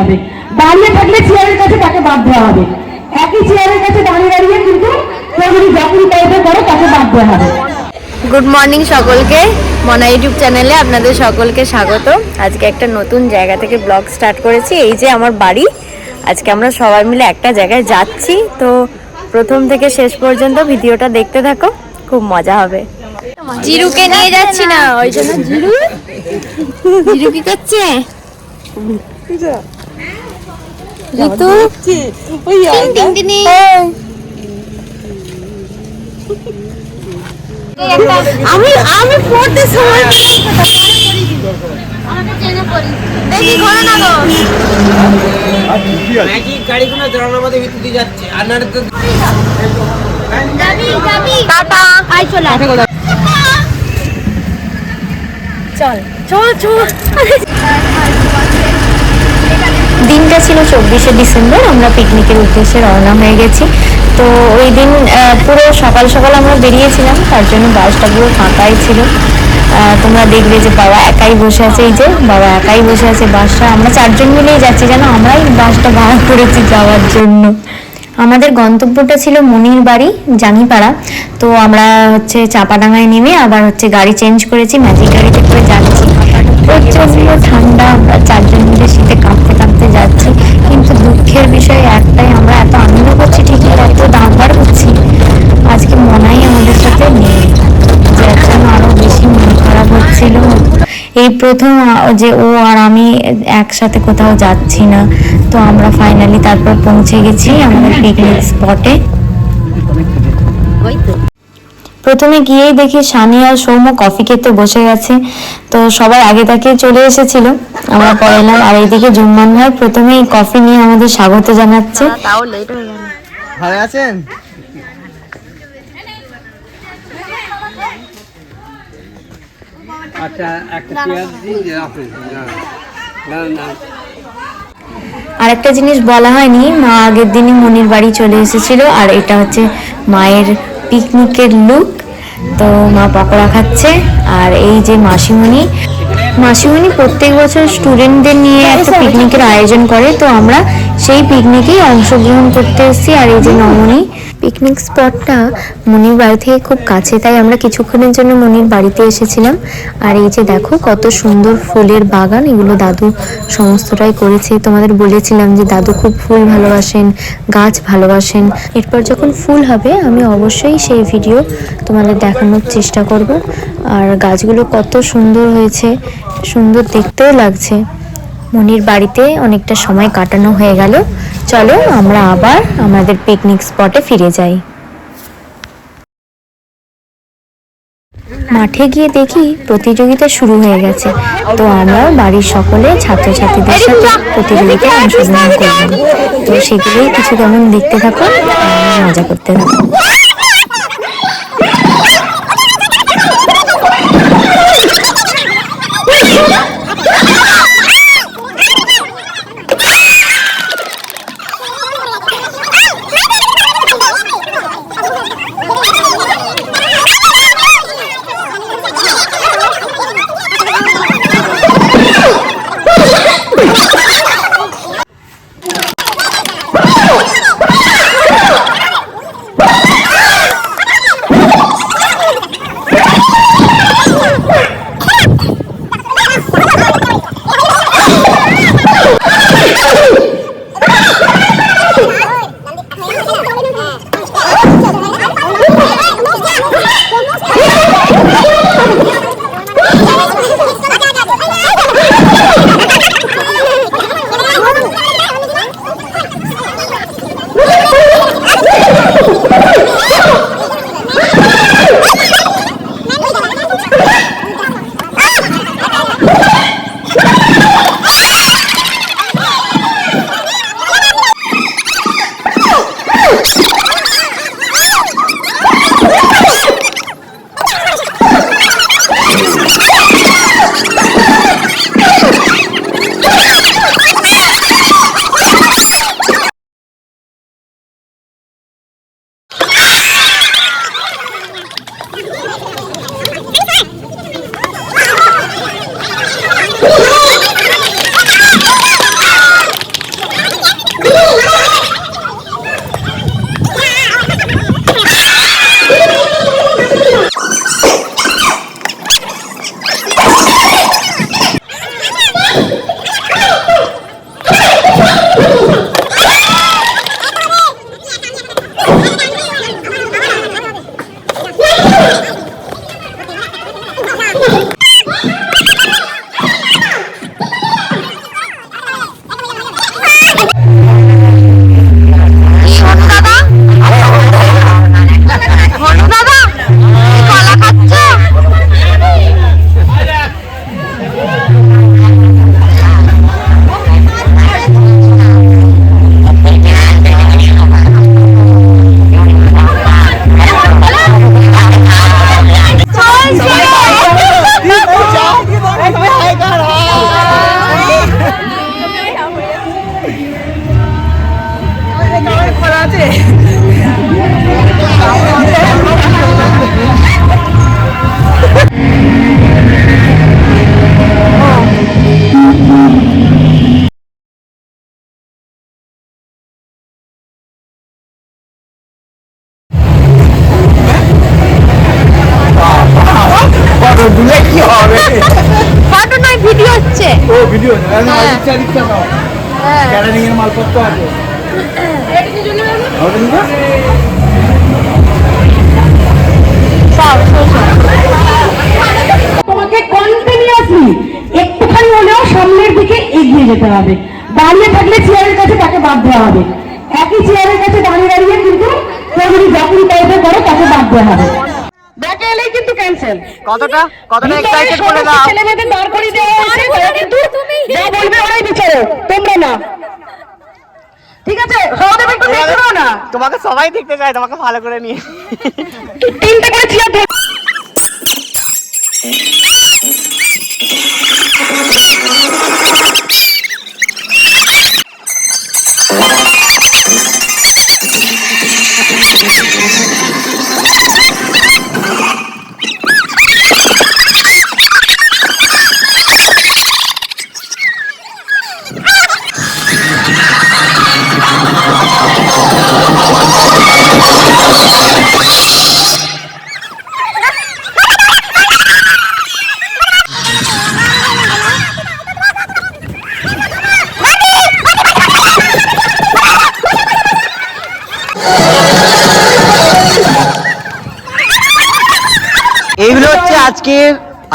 হবে। দাঁড়িয়ে থাকলে চেয়ারের কাছে তাকে বাদ দেওয়া হবে। একই চেয়ারের কাছে দাঁড়িয়ে দাঁড়িয়ে কিন্তু কেউ যখন টাইপের করে তাকে বাদ দেওয়া হবে। গুড মর্নিং সকলকে। মনা ইউটিউব চ্যানেলে আপনাদের সকলকে স্বাগত। আজকে একটা নতুন জায়গা থেকে ব্লগ স্টার্ট করেছি। এই যে আমার বাড়ি। আজকে আমরা সবাই মিলে একটা জায়গায় যাচ্ছি। তো প্রথম থেকে শেষ পর্যন্ত ভিডিওটা দেখতে থাকো। খুব মজা হবে। জিরুকে নিয়ে যাচ্ছি না ওই জন্য জিরু। জিরু কি করছে? ঋতু। আমি আমি পড়তে সময় চল চল চল দিনটা ছিল চব্বিশে ডিসেম্বর, আমরা পিকনিকের উদ্দেশ্যে রওনা হয়ে গেছি। তো ওই দিন পুরো সকাল সকাল আমরা বেরিয়েছিলাম, তার জন্য বাসটা পুরো ফাঁকাই ছিল। তোমরা দেখবে যে বাবা একাই বসে আছে, এই যে বাবা একাই বসে আছে বাসটা। আমরা চারজন মিলেই যাচ্ছি, যেন আমরাই বাসটা ভাড়া করেছি যাওয়ার জন্য। আমাদের গন্তব্যটা ছিল মনির বাড়ি, জানিপাড়া। তো আমরা হচ্ছে চাপাডাঙ্গায় নেমে আবার হচ্ছে গাড়ি চেঞ্জ করেছি ম্যাজিক গাড়িতে করে যাচ্ছি। প্রচণ্ড ঠান্ডা, আমরা চারজন মিলে শীতে কাঁপতে যাচ্ছি। কিন্তু দুঃখের বিষয় একটাই, আমরা এত আনন্দ করছি, ঠিকই এত দাম করছি। আজকে মনাই আমাদের সাথে নেই, যার জন্য আরও বেশি মন খারাপ হচ্ছিল। এই প্রথম যে ও আর আমি একসাথে কোথাও যাচ্ছি না, তো আমরা ফাইনালি তারপর পৌঁছে গেছি আমাদের পিকনিক স্পটে প্রথমে গিয়েই দেখি সানি আর সৌম্য কফি খেতে বসে গেছে। তো সবাই আগে তাকে চলে এসেছিল। আমরা পরে এলাম। আর এইদিকে জুম্মান ভাই প্রথমেই কফি নিয়ে আমাদের স্বাগত জানাচ্ছে। ভালো আছেন? আচ্ছা একটা চেয়ার দিন আপনি না না না। আর একটা জিনিস বলা হয়নি মা আগের দিনই মনির বাড়ি চলে এসেছিল। আর এটা হচ্ছে মায়ের পিকনিকের লুক। তো মা পকোড়া খাচ্ছে। আর এই যে মাসিমণি মাসিমণি প্রত্যেক বছর স্টুডেন্টদের নিয়ে একটা পিকনিকের আয়োজন করে। তো আমরা সেই পিকনিকেই অংশগ্রহণ করতে এসেছি। আর এই যে নমনি পিকনিক স্পটটা মনির বাড়ি থেকে খুব কাছে, তাই আমরা কিছুক্ষণের জন্য মনির বাড়িতে এসেছিলাম। আর এই যে দেখো, কত সুন্দর ফুলের বাগান, এগুলো দাদু সমস্তটাই করেছে। তোমাদের বলেছিলাম যে দাদু খুব ফুল ভালোবাসেন, গাছ ভালোবাসেন। এরপর যখন ফুল হবে, আমি অবশ্যই সেই ভিডিও তোমাদের দেখানোর চেষ্টা করব। আর গাছগুলো কত সুন্দর হয়েছে, সুন্দর দেখতেও লাগছে। মনির বাড়িতে অনেকটা সময় কাটানো হয়ে গেল। চলো আমরা আবার আমাদের পিকনিক স্পটে ফিরে যাই। মাঠে গিয়ে দেখি প্রতিযোগিতা শুরু হয়ে গেছে। তো আমরাও বাড়ির সকলে ছাত্রছাত্রীদের সাথে প্রতিযোগিতায় অংশগ্রহণ করলাম। তো সেগুলোই কিছু কেমন দেখতে থাকো মজা করতে থাকো ইচ্ছা ইচ্ছা দাও। ক্যাটারিং এর মালপত্র আছে। তোমাকে কন্টিনিউয়াসলি একটুখানি হলেও সামনের দিকে এগিয়ে যেতে হবে। দাঁড়িয়ে থাকলে চেয়ারের কাছে তাকে বাদ দেওয়া হবে। একই চেয়ারের কাছে দাঁড়িয়ে দাঁড়িয়ে কিন্তু জাপুরি টাইপের করে তাকে বাদ দেওয়া হবে। ব্যাকে এলেই কিন্তু ক্যান্সেল কতটা? কতটা এক্সাইটেড করে দাও। ছেলে দাঁড় করিয়ে দেওয়া হয়েছে। তারা কিন্তু যা বলবে ওরাই বিচারো তোমরা না। ঠিক আছে? সহদেব একটু দেখে না? তোমাকে সবাই দেখতে চায় তোমাকে ভালো করে নিয়ে। তিনটে করে চেয়ার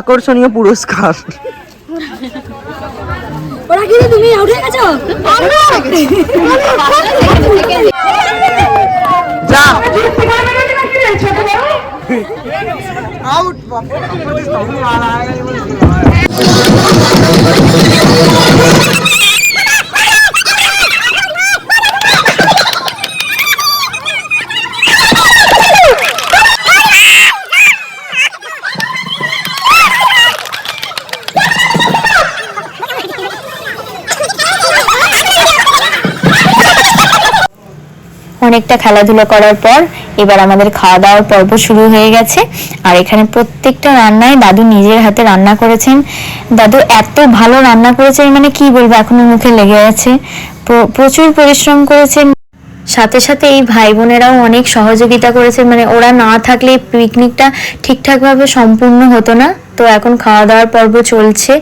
আকর্ষণীয় পুরস্কার। ওরা কি তুমি উঠে গেছো? যা। আউট পারবে না নাকি রে, ছোট বড় আউট অনেকটা খেলাধুলা করার পর এবার আমাদের খাওয়া দাওয়ার পর্ব শুরু হয়ে গেছে। আর এখানে প্রত্যেকটা রান্নায় দাদু নিজের হাতে রান্না করেছেন। দাদু এত ভালো রান্না করেছেন মানে কি বলব, এখনও মুখে লেগে আছে। প্রচুর পরিশ্রম করেছেন। সাথে সাথে এই ভাই বোনেরাও অনেক সহযোগিতা করেছে মানে ওরা না থাকলে পিকনিকটা ঠিকঠাকভাবে সম্পূর্ণ হতো না। তো এখন খাওয়া দাওয়ার পর্ব চলছে।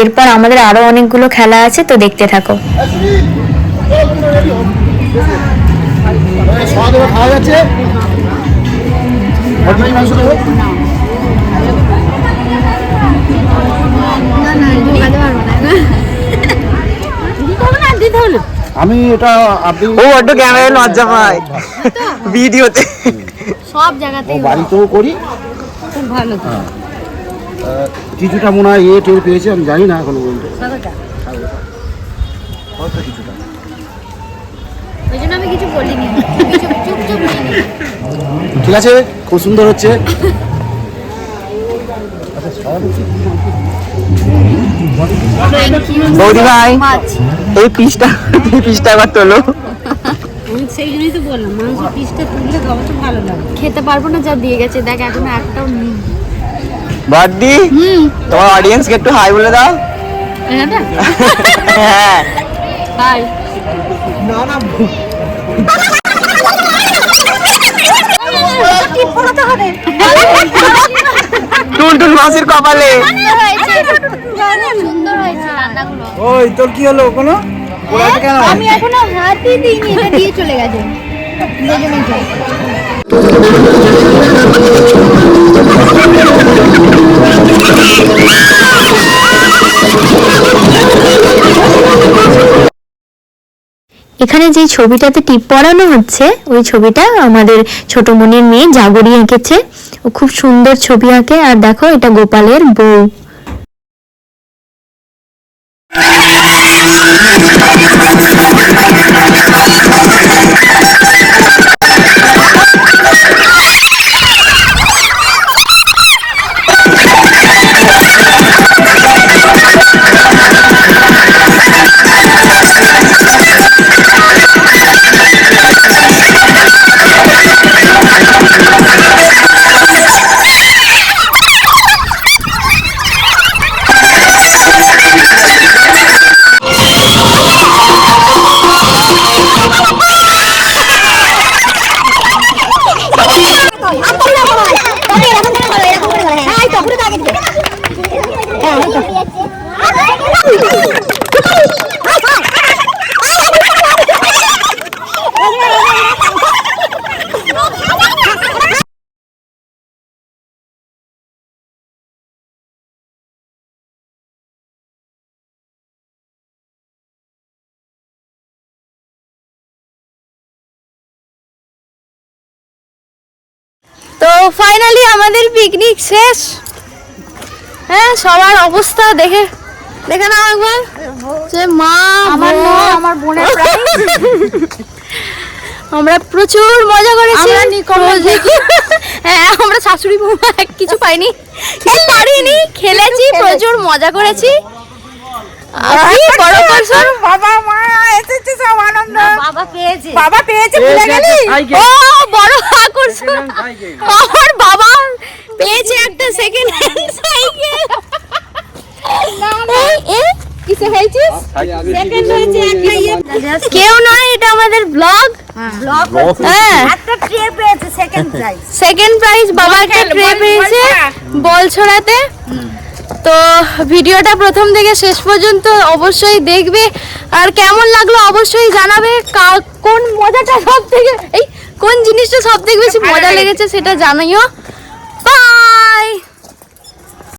এরপর আমাদের আরও অনেকগুলো খেলা আছে, তো দেখতে থাকো। খাওয়া যাচ্ছে? ঘটনাই মাংস দেবো? আমি এটা আপনি ও বড্ড ক্যামেরায় লজ্জা পায়। ভিডিওতে সব জায়গাতে ও বাড়িতেও করি। খুব ভালো। আহ, কিছুটা মনে হয় ইয়ে টের পেয়েছে আমি জানি না এখনও পর্যন্ত। কিছুটা? ওই জন্য আমি কিছু বলিনি। চুপ চুপ চুপ ঠিক আছে? খুব সুন্দর হচ্ছে। বৌদি ভাই এই পিসটা এই পিসটা একবার তোলো। সেই জন্যই তো বললাম মাংস পিসটা তুললে অবশ্য ভালো লাগে। খেতে পারব না যা দিয়ে গেছে দেখ এখন একটাও নেই। বার্দি তোমার অডিয়েন্সকে একটু হাই বলে দাও। হ্যাঁ হাই টুনটুন মাসির কপালে। সুন্দর হয়েছে রান্নাগুলো ওই তোর কি হলো কোনো? কেন? আমি এখনও হাতই দিইনি এটা দিয়ে চলে গেছে। এখানে যে ছবিটাতে টিপ পরানো হচ্ছে, ওই ছবিটা আমাদের ছোট মনির মেয়ে জাগরি এঁকেছে। ও খুব সুন্দর ছবি আঁকে, আর দেখো এটা গোপালের বউ। ফাইনালি আমাদের পিকনিক শেষ। হ্যাঁ সবার অবস্থা দেখে দেখে নাও একবার। যে মা আমার মা আমার বোনের আমরা প্রচুর মজা করেছি। হ্যাঁ আমরা শাশুড়ি বৌমা কিছু পাইনি। পারিনি খেলেছি প্রচুর মজা করেছি। আর বড় করছ বাবা মা এসেছে সব আনন্দ। বাবা পেয়েছে। বাবা পেয়েছে ভুলে গেলি? ও বড় আকর্ষণ। আমার বাবা পেয়েছে একটা সেকেন্ড হ্যান্ড সাইকেল। কিসে হয়েছিস? সেকেন্ড হয়েছে একটা ইয়ে কেউ নয় এটা আমাদের ব্লগ ব্লক হ্যাঁ। একটা ট্রে পেয়েছে সেকেন্ড প্রাইজ সেকেন্ড প্রাইজ বাবা একটা ট্রে পেয়েছে বল ছড়াতে তো ভিডিওটা প্রথম থেকে শেষ পর্যন্ত অবশ্যই দেখবে। আর কেমন লাগল অবশ্যই জানাবে। কোন মজাটা সব থেকে এই কোন জিনিসটা সব থেকে বেশি মজা লেগেছে। সেটা জানাইও। বাই